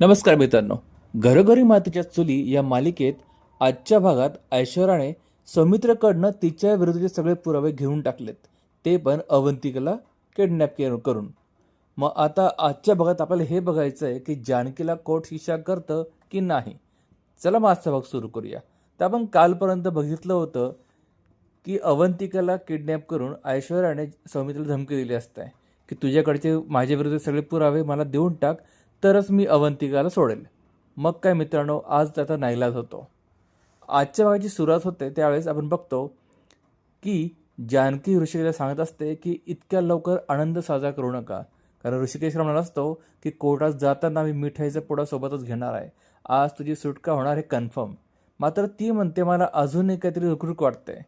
नमस्कार मित्रांनो. घरोघरी मातीच्या चुली या मालिकेत आजच्या भागात ऐश्वर्याने सौमित्रकडनं तिच्या विरुद्धचे सगळे पुरावे घेऊन टाकलेत. ते पण अवंतिकेला किडनॅप करून. मग आता आजच्या भागात आपल्याला हे बघायचं आहे की जानकीला कोर्ट शिक्षा करतं की नाही. चला मग आजचा भाग सुरू करूया. तर आपण कालपर्यंत बघितलं होतं की अवंतिकाला किडनॅप करून ऐश्वर्याने सौमित्रला धमकी दिली असते. की तुझ्याकडचे माझ्या विरुद्ध सगळे पुरावे मला देऊन टाक. तरच मी अवंतिकाला सोडेल मग काय मित्रांनो आज त्याचा नाईलाज होतो. आजच्या भागाची सुरुवात होते त्यावेळेस आपण बघतो की जानकी ऋषिकेशला सांगत असते की इतक्या लवकर आनंद साजरा करू नका. कारण ऋषिकेशला म्हणाला असतो की कोर्टात जाताना मी मिठाईचा पुडा सोबतच घेणार आहे. आज तुझी सुटका होणार हे कन्फर्म. मात्र ती म्हणते मला अजूनही काहीतरी रुकरुक वाटते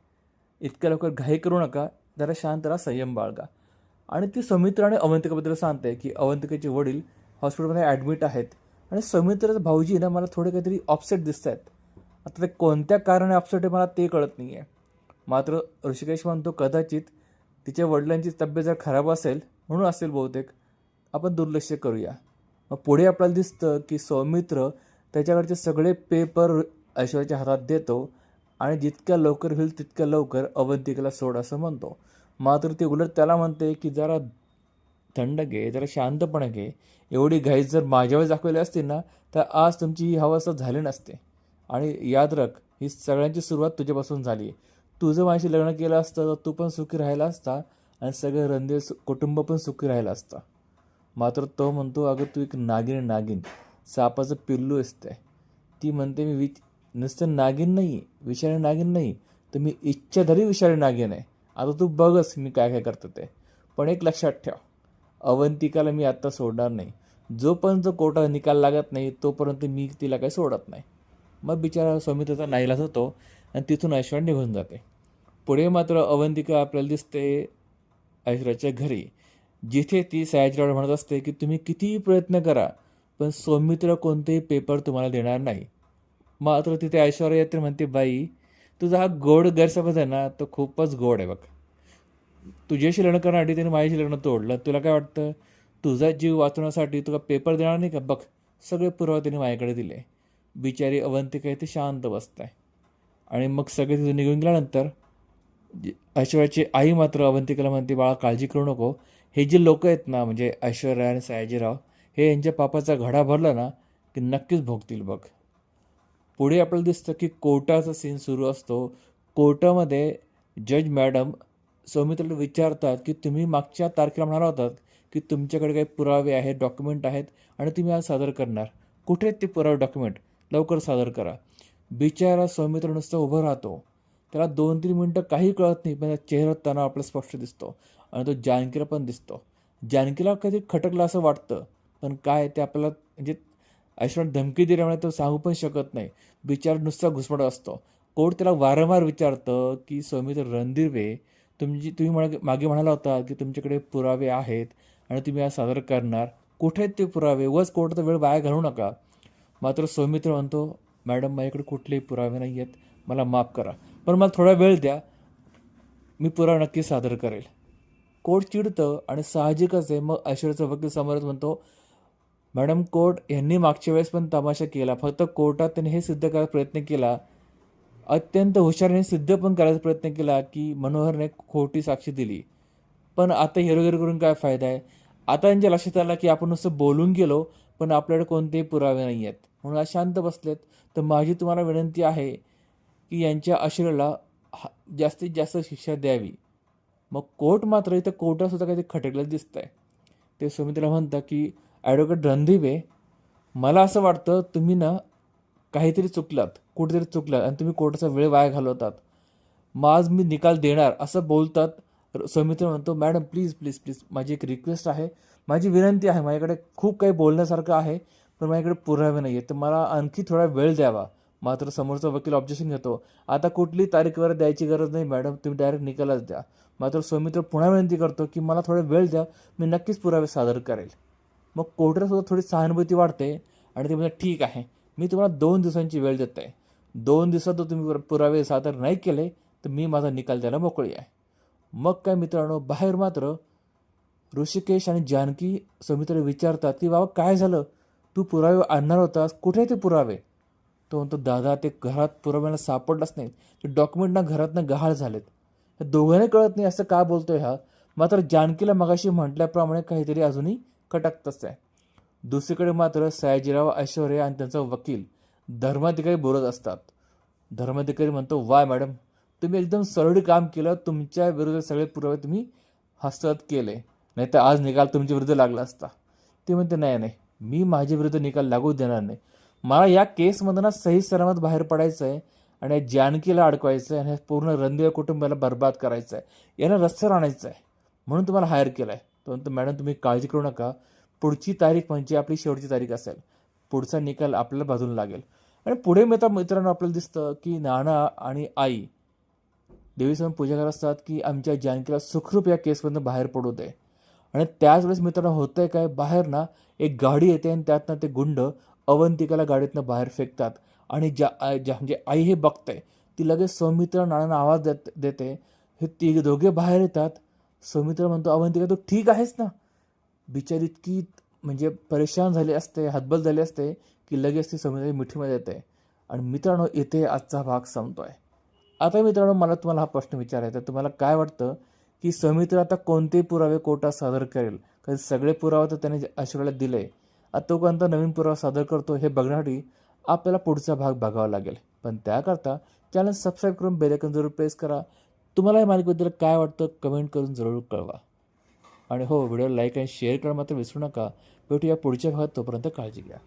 इतक्या लवकर घाई करू नका जरा शांत राहा संयम बाळगा. आणि ती सौमित्र आणि अवंतिकाबद्दल सांगते की अवंतिकेचे वडील हॉस्पिटलमध्ये ॲडमिट आहेत. आणि सौमित्राचं भाऊजी ना मला थोडे काहीतरी ऑफसेट दिसत आहेत आता ते कोणत्या कारणाने ऑफसेट आहे मला ते कळत नाही आहे मात्र ऋषिकेश म्हणतो कदाचित तिच्या वडिलांची तब्येत जर खराब असेल म्हणून असेल बहुतेक आपण दुर्लक्ष करूया. मग पुढे आपल्याला दिसतं की सौमित्र त्याच्याकडचे सगळे पेपर ऐश्वर्याच्या हातात देतो आणि जितक्या लवकर होईल तितक्या लवकर अवंतिकेला सोड असं म्हणतो. मात्र ती उलट त्याला म्हणते की जरा थंड घे जरा शांतपणे घे. एवढी घाई जर माझ्यावर दाखवली असती ना तर आज तुमची ही हवासा झाली नसते. आणि याद रख ही सगळ्यांची सुरुवात तुझ्यापासून झाली आहे. तुझं माझ्याशी लग्न केलं असतं तर तू पण सुखी राहिला असता आणि सगळं रणदेव सु- कुटुंब पण सुखी राहिलं असतं. मात्र तो म्हणतो अगं तू एक नागिन नागिन. सापाचं पिल्लू असते ती म्हणते मी विच नुसतं नागिन नाही विषारी नागिन नाही तर मी इच्छाधारी विषारी नागिन आहे. आता तू बघच मी काय काय करतो ते. पण एक लक्षात ठेव अवंतिकाला मी आत्ता सोडणार नाही. जोपर्यंत कोर्टात निकाल लागत नाही तोपर्यंत मी तिला काही सोडत नाही. मग बिचारा सौमित्राचा नाईलाच होतो आणि तिथून ऐश्वर्या निघून जाते. पुढे मात्र अवंतिका आपल्याला दिसते ऐश्वर्याच्या घरी. जिथे ती सयाजीराव म्हणत असते की तुम्ही कितीही प्रयत्न करा पण सौमित्र कोणतेही पेपर तुम्हाला देणार नाही. मात्र तिथे ऐश्वर्या येते म्हणते बाई तुझा हा गोड गैरसमज आहे ना तो खूपच गोड आहे बघ. तुझ्याशी लग्न करण्यासाठी त्याने माझ्याशी लग्न तोडलं. तुला काय वाटतं? तुझा जीव वाचवण्यासाठी तुला पेपर देणार नाही का? बघ सगळे पुरावे त्याने माझ्याकडे दिले. बिचारी अवंतिका इथे शांत बसत आहे आणि मग सगळे तिथून निघून गेल्यानंतर जे- ऐश्वर्याची आई मात्र अवंतिकाला म्हणते बाळा काळजी करू नको. हे जे लोक आहेत ना म्हणजे ऐश्वर्या आणि सयाजीराव हे यांच्या पापाचा घडा भरला ना की नक्कीच भोगतील बघ. पुढे आपल्याला दिसतं की कोर्टाचा सीन सुरू असतो. कोर्टामध्ये जज मॅडम सौमित्राला विचारतात की तुम्ही मागच्या तारखेला म्हणाला होतात की तुमच्याकडे काही पुरावे आहेत डॉक्युमेंट आहेत आणि तुम्ही आज सादर करणार. कुठे आहेत ते पुरावे डॉक्युमेंट लवकर सादर करा. बिचारा सौमित्र नुसतं उभं राहतो. त्याला दोन तीन मिनटं काही कळत नाही पण त्या चेहऱ्यात तणाव आपला स्पष्ट दिसतो आणि तो जानकीला पण दिसतो. जानकीला कधी खटकलं असं वाटतं पण काय ते आपल्याला म्हणजे ऐश्वर्या धमकी दिल्यामुळे तो सांगू पण शकत नाही. बिचार नुसता घुसमट असतो. कोर्ट त्याला वारंवार विचारतं की सौमित्र रणधीरवे तुमची तुम्ही म्हणा मागे म्हणाला होता की तुमच्याकडे पुरावे आहेत आणि तुम्ही आज सादर करणार. कुठे आहेत ते पुरावे? वच कोर्टाचा वेळ वाया घालू नका. मात्र सौमित्र म्हणतो मॅडम माझ्याकडे कुठलेही पुरावे नाही आहेत. मला माफ करा. पण मला थोडा वेळ द्या. मी पुरावा नक्की सादर करेल. कोर्ट चिडतं आणि साहजिकच आहे. मग ऐश्वर्याचा वकील समोरच म्हणतो मॅडम कोर्ट यांनी मागच्या वेळेस पण तमाशा केला. फक्त कोर्टात त्यांनी हे सिद्ध करायचा प्रयत्न केला. अत्यंत हुशारीने सिद्ध पण करायचा प्रयत्न केला की मनोहरने खोटी साक्षी दिली. पण आता हेरोगिरी करून काय फायदा आहे? आता त्यांच्या लक्षात आला की आपण नुसतं बोलून गेलो पण आपल्याकडे कोणतेही पुरावे नाही आहेत. म्हणून आज शांत बसलेत. तर माझी तुम्हाला विनंती आहे की यांच्या आश्रयाला हा- जास्तीत जास्त शिक्षा द्यावी. मग कोर्ट मात्र इथं कोर्टासुद्धा काहीतरी खटकलं दिसत आहे ते सुमित्रा म्हणतात की ॲडव्होकेट रणदीपे मला असं वाटतं तुम्ही ना काहीतरी चुकलात. कुठेतरी चुकलात आणि तुम्ही कोर्टाचा वेळ वाया घालवतात. मग आज मी निकाल देणार असं बोलतात. सौमित्र म्हणतो मॅडम प्लीज प्लीज प्लीज माझी एक रिक्वेस्ट आहे. माझी विनंती आहे माझ्याकडे खूप काही बोलण्यासारखं आहे पण माझ्याकडे पुरावे नाही आहे तर मला आणखी थोडा वेळ द्यावा. मात्र समोरचा वकील ऑब्जेक्शन घेतो. आता कुठली तारीख वगैरे द्यायची गरज नाही मॅडम तुम्ही डायरेक्ट निकालच द्या. मात्र सौमित्र पुन्हा विनंती करतो की मला थोडा वेळ द्या मी नक्कीच पुरावे सादर करेल. मग कोर्टाला सुद्धा थोडी सहानुभूती वाढते आणि ते म्हणजे ठीक आहे मी तुम्हाला दोन दिवसांची वेळ देत आहे दोन दिवसात जर तुम्ही पुरावे सादर नाही केले तर मी माझा निकाल द्यायला मोकळी आहे. मग काय मित्रांनो बाहेर मात्र ऋषिकेश आणि जानकी समित्र विचारतात की बाबा काय झालं? तू पुरावे आणणार होतास. कुठे ते पुरावे? तो म्हणतो दादा ते घरात पुराव्याला सापडलंच नाही. ते डॉक्युमेंटना घरातनं गहाळ झालेत. हे दोघांनी कळत नाही असं का बोलतोय हा. मात्र जानकीला मगाशी म्हटल्याप्रमाणे काहीतरी अजूनही खटकतच आहे. दुसरीकडे मात्र सयाजीराव ऐश्वर्या आणि त्यांचा वकील धर्माधिकारी बोलत असतात. धर्माधिकारी म्हणतो वाय मॅडम तुम्ही एकदम सरळ काम केलं तुमच्या विरुद्ध सगळे पुरावे तुम्ही हस्तगत केले नाही तर आज निकाल तुमच्या विरुद्ध लागला असता. ते म्हणते नाही नाही मी माझ्या विरुद्ध निकाल लागू देणार नाही. मला या केसमधून सही सलामत बाहेर पडायचं आहे आणि जानकीला अडकवायचं आहे आणि पूर्ण रणदेव कुटुंबाला बर्बाद करायचं आहे यांना रस्त्यावर आणायचं आहे म्हणून तुम्हाला हायर केलं आहे तो म्हणतो मॅडम तुम्ही काळजी करू नका. पुढची तारीख म्हणजे आपली शेवटची तारीख असेल. पुढचा निकाल आपल्याला बाजूला लागेल. आणि पुढे मित्र मित्रांनो आपल्याला दिसतं की नाना आणि आई देवीसमोर पूजा करत असतात की आमच्या जानकीला सुखरूप या केसमधून बाहेर पडू दे. आणि त्याच वेळेस मित्रांनो होतंय काय? बाहेर ना एक गाडी येते आणि त्यातनं ते गुंड अवंतिकाला गाडीतनं बाहेर फेकतात. आणि ज्या ज्या म्हणजे आई हे बघते ती लगेच सौमित्र नानांना आवाज देत देते. हे ती दोघे बाहेर येतात. सौमित्र म्हणतो अवंतिका तू ठीक आहेस ना? बिचारी इतकी म्हणजे परेशान झाले असते हतबल झाली असते की लगेच ती सौमित्र मिठीमध्ये येते. आणि मित्रांनो इथे आजचा भाग संपतो आहे आता मित्रांनो मला तुम्हाला हा प्रश्न विचारायचा तुम्हाला काय वाटतं की समित्र आता कोणते पुरावे कोर्टात सादर करेल? कारण सगळे पुरावे तर त्याने ऐश्वर्याला दिले. आता तो कोणता नवीन पुरावा सादर करतो हे बघण्यासाठी आपल्याला पुढचा भाग बघावा लागेल. पण त्याकरता चॅनल सबस्क्राईब करून बेलेकन जरूर प्रेस करा. तुम्हाला या मालिकेबद्दल काय वाटतं कमेंट करून जरूर कळवा. आणि हो व्हिडिओ लाईक आणि शेअर करा मात्र विसरू नका. भेटूया पुढच्या भागात तोपर्यंत काळजी घ्या.